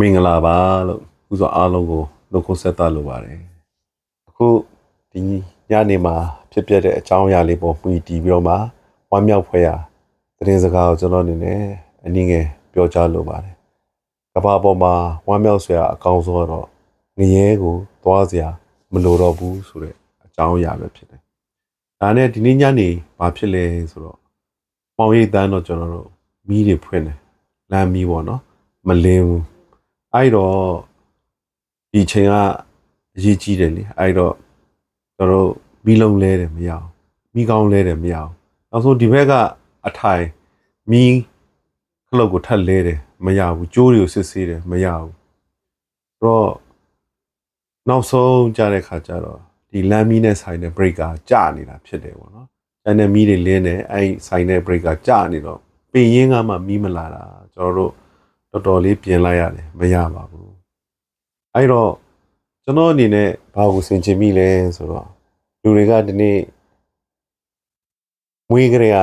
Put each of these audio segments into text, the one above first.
မင်္ဂလာပါလို့ဥစွာအားလုံးကိုနှုတ်ခွန်းဆက်သလိုပါတယ်အခုဒီညနေမှာဖြစ်ပျက်တဲ့အကြောင်းအရာလေးပေါ်မှီတည်ပြီးတော့မှဝမ်းမြောက်ဖွယ်ရာသတင်းစကားကိုကျွန်တော်အနေနဲ့အနည်းငယ်ပြောကြားလိုပါတယ်ကမ္ဘာပေါ်မှာဝမ်းမြောက်စရာအကောင်းဆုံးကတော့ငရဲကိုသွားစရာမလိုတော့ဘူးဆိုတဲ့အကြောင်းအရာပဲဖြစ်တယ်ဒါနဲ့ဒီနေ့ညနေဘာဖြစ်လဲဆိုတော့မောင်ရိပ်တန်းတော့ကျွန်တော်တို့မီးတွေဖွင့်တယ်လမ်းမီးပေါ့နော်မလင်းဘူး အဲ့တော့ဒီချိန်ကအရေးကြီးတယ်လေအဲ့တော့ကျွန်တော်တို့မီးလုံးလဲတယ်မရအောင်မီးကောင်းလဲတယ်မရအောင်နောက်ဆုံးဒီဘက်ကအထိုင်မီးခလုတ်ကိုထပ်လဲတယ်မရဘူးကြိုးတွေကိုစစ်ဆေးတယ်မရဘူးအဲ့တော့နောက်ဆုံးကြတဲ့ခါကျတော့ဒီလမ်းမီးနဲ့ဆိုင်တဲ့ breaker ကျနေတာဖြစ်တယ်ပေါ့နော်။ကျန်တဲ့မီးတွေလင်းတယ်အဲ့ဆိုင်တဲ့ breaker ကျနေတော့ပင်ရင်းကမှမီးမလာတာကျွန်တော်တို့ တော်တော်လေးပြင်လိုက်ရတယ်မရပါဘူးအဲ့တော့ကျွန်တော်အနေနဲ့ဘာကိုဆင်ခြင်မိလဲဆိုတော့လူတွေကဒီနေ့မွေးကြရ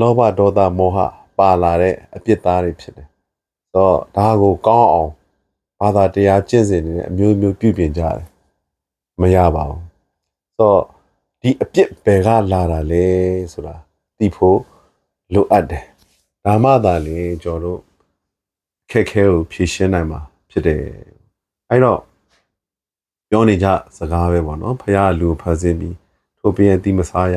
လောဘဒေါသမောဟပါလာတဲ့အပြစ်သားတွေဖြစ်တယ်ဆိုတော့ဒါကိုကောင်းအောင်ဘာသာတရားကျင့်စဉ်တွေနဲ့အမျိုးမျိုးပြုပြင်ကြတယ်မရပါဘူးဆိုတော့ဒီအပြစ်ဘယ်ကလာတာလဲဆိုတာသိဖို့လိုအပ်တယ်ဒါမှသာလေကျွန်တော်တို့ ခက်ခဲကိုဖြေရှင်းနိုင်မှာဖြစ်တယ်အဲ့တော့ပြောနေကြစကားပဲပေါ့နော်ဖះလူကိုဖန်ဆင်းပြီးထိုပြင်းတိမစားရ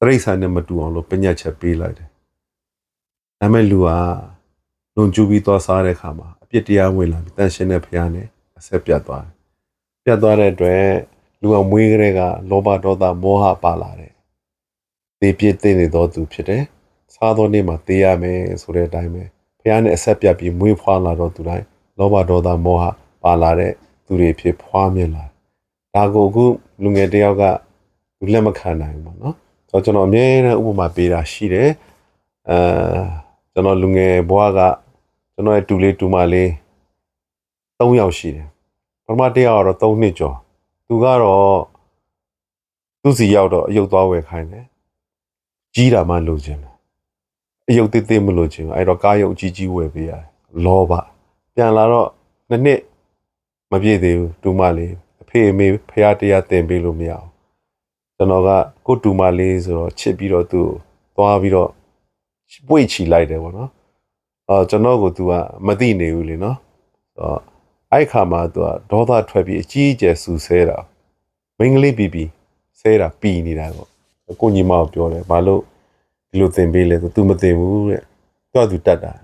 တရိတ်ဆန်နဲ့မတူအောင်လို့ပညတ်ချက်ပေးလိုက်တယ်ဒါမဲ့လူကလွန်ကျူးပြီးသွားစားတဲ့အခါမှာအပြစ်တရားဝင်လာပြီးတန်ရှင်းတဲ့ဖះနဲ့အဆက်ပြတ်သွားတယ်ပြတ်သွားတဲ့အတွက်လူကမွေးကလေးကလောဘဒေါသမောဟပါလာတယ်သေပြစ်သိနေတော်သူဖြစ်တယ်စားသောနေ့မှာသေရမယ်ဆိုတဲ့အတိုင်းပဲ ဖះနဲ့အဆက်ပြတ်ပြီးမွေးဖွားလာတော့သူတိုင်းလောဘဒေါသမောဟပါလာတဲ့သူတွေဖြစ်ဖွားမြင်လာဒါကိုအခုလူငယ်တယောက်ကလူလက်မခံနိုင်ဘူးပေါ့နော်ဆိုတော့ကျွန်တော်အမြဲတမ်းဥပမာပေးတာရှိတယ်အဲကျွန်တော်လူငယ်ဘွားကကျွန်တော်ရဲ့တူလေးတူမလေး၃ယောက်ရှိတယ်ပထမတစ်ယောက်ကတော့၃နှစ်ကျော်သူကတော့သူစီရောက်တော့အယုတ်သွားဝယ်ခိုင်းတယ်ကြီးတာမှလိုချင်တယ် အယုတ်သေးသေးမလို့ချင်းအဲ့တော့ကားရုပ်အကြီးကြီးဝယ်ပေးရတယ်လောဘပြန်လာတော့နှစ်နှစ်မပြည့်သေးဘူးတူမလေးအဖေအမေဖះတရားတင်ပေးလို့မရအောင်ကျွန်တော်ကကိုတူမလေးဆိုတော့ချစ်ပြီးတော့သူ့ကိုသွားပြီးတော့ပွေ့ချီလိုက်တယ်ပေါ့နော်အော်ကျွန်တော်ကို तू ကမသိနေဘူးလေနော်ဆိုတော့အဲ့ခါမှာ तू ကဒေါသထွက်ပြီးအကြီးအကျယ်ဆူဆဲတာမင်းကလေးပြီးပြီးဆဲတာပီနေတာပေါ့ကိုညီမကိုပြောတယ်ဘာလို့ ဒီလိုသင်ပေးလဲဆို तू မသင်ဘူးတဲ့သူကသူတတ်တာ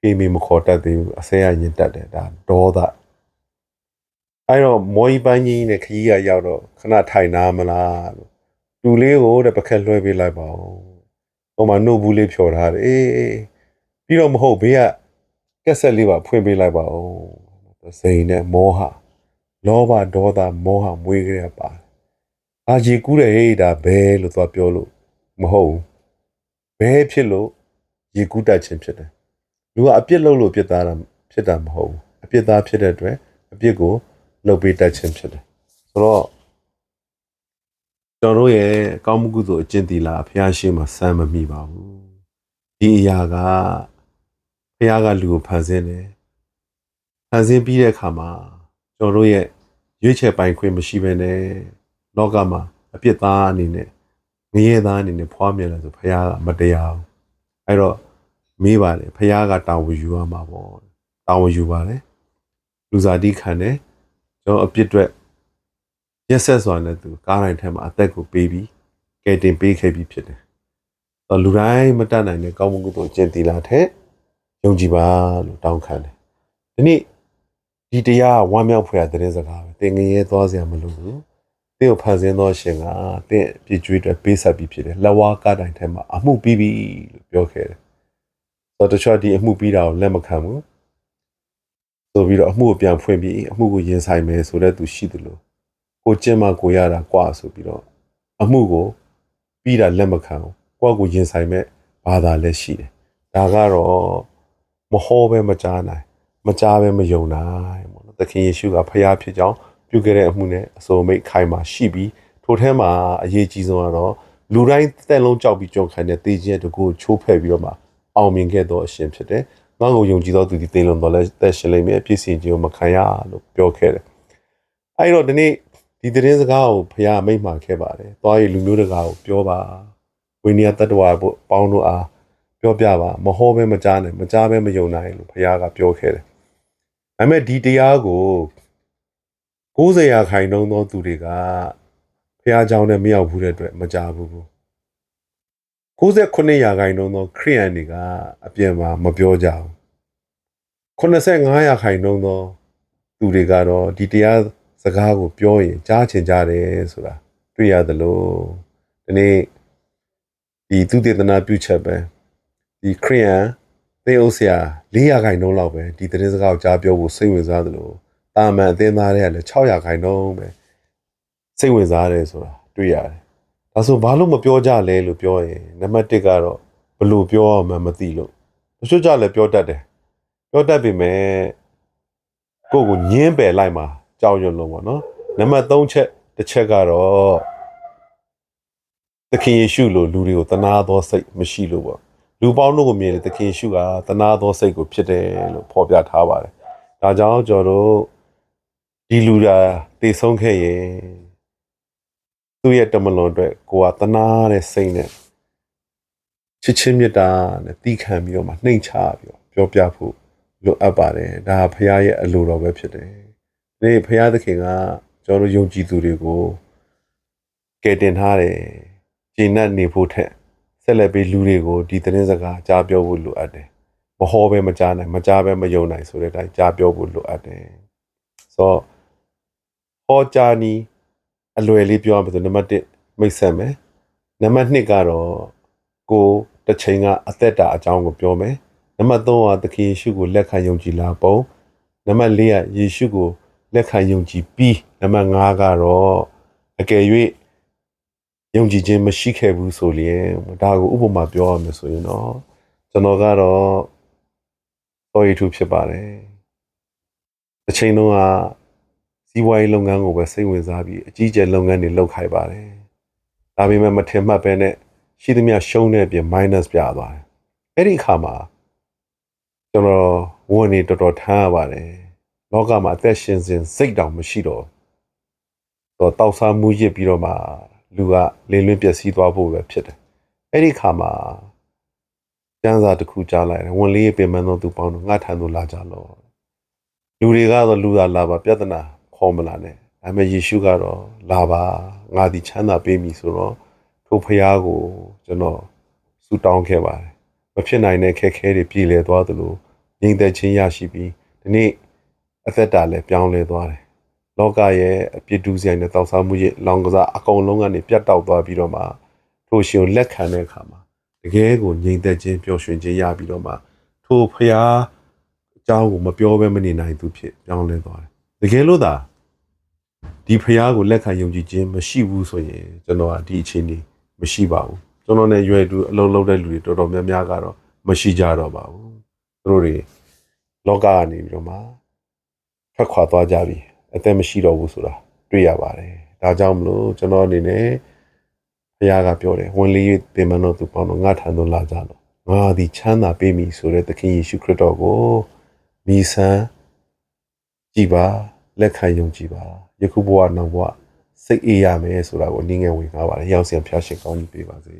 ဖေးမေမခေါ်တတ်သေးဘူးအစဲရရင်တတ်တယ်ဒါဒေါသအဲ့တော့မော်ကြီးပန်းကြီးနဲ့ခကြီးကရောက်တော့ခဏထိုင်နာမလားလို့တူလေးကိုတဲ့ပကက်လွှဲပေးလိုက်ပါဦးဟိုမှာနှုတ်ဘူးလေးဖြော်ထားတယ်အေးအေးပြီးတော့မဟုတ်ဘေးကကက်ဆက်လေးပါဖွင့်ပေးလိုက်ပါဦးစိန်နဲ့မောဟလောဘဒေါသမောဟမွေးကြရပါအာကြီးကူးတယ်ဟေးဒါဘဲလို့သွားပြောလို့မဟုတ်ဘူး ဘဲဖြစ်လို့ရေကူးတက်ခြင်းဖြစ်တယ်လူကအပြစ်လုပ်လို့ပြစ်သားတာဖြစ်တာမဟုတ်ဘူးအပြစ်သားဖြစ်တဲ့အတွက်အပြစ်ကိုလုပ်ပေးတတ်ခြင်းဖြစ်တယ်ဆိုတော့ကျွန်တော်တို့ရဲ့အကောင်းမှုကုသိုလ်အကျင့်တီလာဖះရှိမှစမ်းမမိပါဘူးဒီအရာကဖះကလူကိုဖန်ဆင်းတယ်ဖန်ဆင်းပြီးတဲ့အခါမှာကျွန်တော်တို့ရဲ့ရွေးချယ်ပိုင်ခွင့်မရှိဘဲနဲ့လောကမှာအပြစ်သားအနေနဲ့ ငရဲသားအနေနဲ့ဖွားမြင်လဲဆိုဖះကမတရားဘူးအဲ့တော့မေးပါတယ်ဖះကတာဝန်ယူရမှာပေါ့တာဝန်ယူပါတယ်လူစားတိခံတယ်ကျွန်တော်အပြစ်အတွက်ရက်ဆက်စွာနဲ့သူကားတိုင်းထဲမှာအသက်ကိုပေးပြီးကဲတင်ပေးခဲ့ပြီးဖြစ်တယ်အဲ့တော့လူတိုင်းမတတ်နိုင်တဲ့ကောင်းမှုကုသိုလ်ကျင့်သီလာထက်ယုံကြည်ပါလို့တောင်းခံတယ်ဒီနေ့ဒီတရားဝမ်းမြောက်ဖွယ်တဲ့တဲ့စကားပဲတင်ငရဲသွားစရာမလိုဘူး တင့်ကိုဖန်ဆင်းသောရှင်ကတင့်ပြည့်ကျွေးအတွက်ပေးဆက်ပြီးဖြစ်တယ်လက်ဝါးကားတိုင်းထဲမှာအမှုပြီးပြီလို့ပြောခဲ့တယ်ဆိုတော့တချို့ဒီအမှုပြီးတာကိုလက်မခံဘူးဆိုပြီးတော့အမှုကိုပြန်ဖွင့်ပြီးအမှုကိုရင်ဆိုင်မယ်ဆိုတဲ့သူရှိသလိုကိုကျင့်မကိုရတာကွာဆိုပြီးတော့အမှုကိုပြီးတာလက်မခံဘူးကိုယ့်ကိုရင်ဆိုင်မဲ့ဘာသာလည်းရှိတယ်ဒါကတော့မဟောပဲမကြားနိုင်မကြားပဲမယုံနိုင်ပေါ့နော်သခင်ယေရှုကဖျားဖြစ်ကြောင်း ပြုခဲ့တဲ့အမှုနဲ့အစိုးမိတ်ခိုင်မှာရှိပြီးထိုထဲမှာအရေးကြီးဆုံးကတော့လူတိုင်းတက်လုံးကြောက်ပြီးကြုံခံတဲ့တေးခြင်းတကူချိုးဖဲ့ပြီးတော့မှအောင်မြင်ခဲ့သောအရှင်ဖြစ်တယ်ငါ့ကိုယုံကြည်သောသူသည်သင်လွန်တော်လဲသက်ရှင်လိမ့်မယ်အပြည့်စင်ခြင်းကိုမခံရလို့ပြောခဲ့တယ်အဲ့တော့ဒီနေ့ဒီသတင်းစကားကိုဖခင်မိန့်မှာခဲ့ပါတယ်သွားရလူမျိုးတကာကိုပြောပါဝိနည်းတတ္တဝါပေါင်းတို့အားပြောပြပါမဟောဘဲမကြားနဲ့မကြားဘဲမယုံနိုင်လို့ဖခင်ကပြောခဲ့တယ်ဒါပေမဲ့ဒီတရားကို 90ရာခိုင်နှုန်းသောသူတွေကဖခင်เจ้าနဲ့မရောက်ဘူးတဲ့အတွက်မကြားဘူးဘူး69ရာခိုင်နှုန်းသောခရိယန်တွေကအပြင်မှာမပြောကြဘူး85ရာခိုင်နှုန်းသောသူတွေကတော့ဒီတရားစကားကိုပြောရင်ကြားချင်ကြတယ်ဆိုတာတွေ့ရသလိုဒီနေ့ဒီသူတေသနာပြုချက်ပဲဒီခရိယန်သေဥဆရာ400ခိုင်နှုန်းလောက်ပဲဒီသတင်းစကားကိုကြားပြောဖို့စိတ်ဝင်စားသလို တာမန်အသင်းသားတွေကလည်း600ခိုင်နှုန်းပဲစိတ်ဝင်စားတယ်ဆိုတာတွေ့ရတယ်။ဒါဆိုဘာလို့မပြောကြလဲလို့ပြောရင်နံပါတ်1ကတော့ဘလို့ပြောရမှန်းမသိလို့တချို့ကြလည်းပြောတတ်တယ်။ပြောတတ်ပေမဲ့ကိုယ့်ကိုညင်းပယ်လိုက်မှာကြောက်ရွံ့လုံးပေါ့နော်။နံပါတ်3ချက်တစ်ချက်ကတော့သခင်ယေရှုလိုလူတွေကိုတနာသောစိတ်မရှိလို့ပေါ့။လူပေါင်းတို့ကိုမြင်တယ်သခင်ယေရှုကတနာသောစိတ်ကိုဖြစ်တယ်လို့ဖော်ပြထားပါတယ်။ဒါကြောင့်ကျွန်တော်တို့ ဒီလူရာတည်ဆုံးခဲ့ရင်သူ့ရဲ့တမလွန်အတွက်ကိုကတနာတဲ့စိတ်နဲ့ချစ်ချင်းမြတ်တာနဲ့တီးခံပြီးတော့မှနှိမ်ချပြီးတော့ပြောပြဖို့လိုအပ်ပါတယ်။ဒါဖခင်ရဲ့အလိုတော်ပဲဖြစ်တယ်။ဒီဖခင်သခင်ကကျွန်တော်တို့ယုံကြည်သူတွေကိုကယ်တင်ထားတယ်။ဂျင်းနဲ့နေဖို့ထက်ဆက်လက်ပြီးလူတွေကိုဒီသတင်းစကားကြားပြောဖို့လိုအပ်တယ်။မဟောပဲမကြားနိုင်မကြားပဲမယုံနိုင်ဆိုတဲ့အတိုင်းကြားပြောဖို့လိုအပ်တယ်။ဆိုတော့ ဟောကြားနီးအလွယ်လေးပြောရမယ်ဆိုနံပါတ်1မိတ်ဆက်မယ်။နံပါတ်2ကတော့ကိုတစ်ချိန်ကအသက်တာအကြောင်းကိုပြောမယ်။နံပါတ်3ကသခင်ယေရှုကိုလက်ခံယုံကြည်လာပုံ။နံပါတ်4ကယေရှုကိုလက်ခံယုံကြည်ပြီးနံပါတ်5ကတော့အကယ်၍ယုံကြည်ခြင်းမရှိခဲ့ဘူးဆိုရင်ဒါကိုဥပမာပြောရမယ်ဆိုရင်တော့ကျွန်တော်ကတော့တော်ရည်ထူဖြစ်ပါတယ်။တစ်ချိန်လုံးက စီးပွားရေးလုပ်ငန်းကိုပဲစိတ်ဝင်စားပြီးအကြီးကျယ်လုပ်ငန်းတွေလုပ်ခိုင်းပါတယ်။ဒါပေမဲ့မထင်မှတ်ပဲနဲ့ရှိသမျှရှုံးတဲ့အပြင် minus ပြသွားတယ်။အဲ့ဒီအခါမှာကျွန်တော်ဝန်နေတော်တော်ထမ်းရပါတယ်။လောကမှာအသက်ရှင်စဉ်စိတ်တောင်မရှိတော့တော့တောက်စားမှုရစ်ပြီးတော့မှလူကလင်းလွင်းပျက်စီးသွားဖို့ပဲဖြစ်တယ်။အဲ့ဒီအခါမှာကျန်းစာတစ်ခုကြားလိုက်တယ်ဝန်လေးရဲ့ပင်ပန်းသောသူပေါင်းတို့ငါထံသို့လာကြလော့လူတွေကတော့လူသာလာပါပြဿနာ ခေါ်မလာနဲ့ဒါပေမဲ့ယေရှုကတော့လာပါငါဒီချမ်းသာပေးမည်ဆိုတော့ထိုဖရားကိုကျွန်တော်ဆုတောင်းခဲ့ပါတယ်မဖြစ်နိုင်တဲ့ခက်ခဲတွေပြည်လည်သွားသလိုငြိမ်သက်ခြင်းရရှိပြီးဒီနေ့အသက်တာလည်းပြောင်းလဲသွားတယ်လောကရဲ့အပြစ်ဒုစရိုက်နဲ့တောက်စားမှုရဲ့လောင်ကစားအကုန်လုံးကနေပြတ်တောက်သွားပြီးတော့မှထိုရှင်ကိုလက်ခံတဲ့အခါမှာတကယ်ကိုငြိမ်သက်ခြင်းပျော်ရွှင်ခြင်းရပြီးတော့မှထိုဖရားအကြောင်းကိုမပြောဘဲမနေနိုင်သူဖြစ်ပြောင်းလဲသွားတယ် တကယ်လို့သာဒီဖရားကိုလက်ခံယုံကြည်ခြင်းမရှိဘူးဆိုရင်ကျွန်တော်ကဒီအခြေအနေမရှိပါဘူးကျွန်တော်နဲ့ရွယ်တူအလုံးလုံးတဲ့လူတွေတော်တော်များများကတော့မရှိကြတော့ပါဘူးသူတို့တွေလောကကနေပြီးတော့မှထွက်ခွာသွားကြပြီအသက်မရှိတော့ဘူးဆိုတာတွေ့ရပါတယ်ဒါကြောင့်မလို့ကျွန်တော်အနေနဲ့ဘုရားကပြောတယ်ဝင်လေးပင်မတော်သူပေါင်းတော့ငါထံသို့လာကြလို့ငါသည်ချမ်းသာပေးမည်ဆိုတဲ့သခင်ယေရှုခရစ်တော်ကိုမိဆန်းကြည်ပါ လက်ခံယုံကြည်ပါယခုဘဝနောက်ဘဝစိတ်အေးရမယ်ဆိုတာကိုအနည်းငယ်ဝင်ကားပါတယ်ရောက်စင်ဖျားရှင်ကောင်းကြီးပေးပါစေ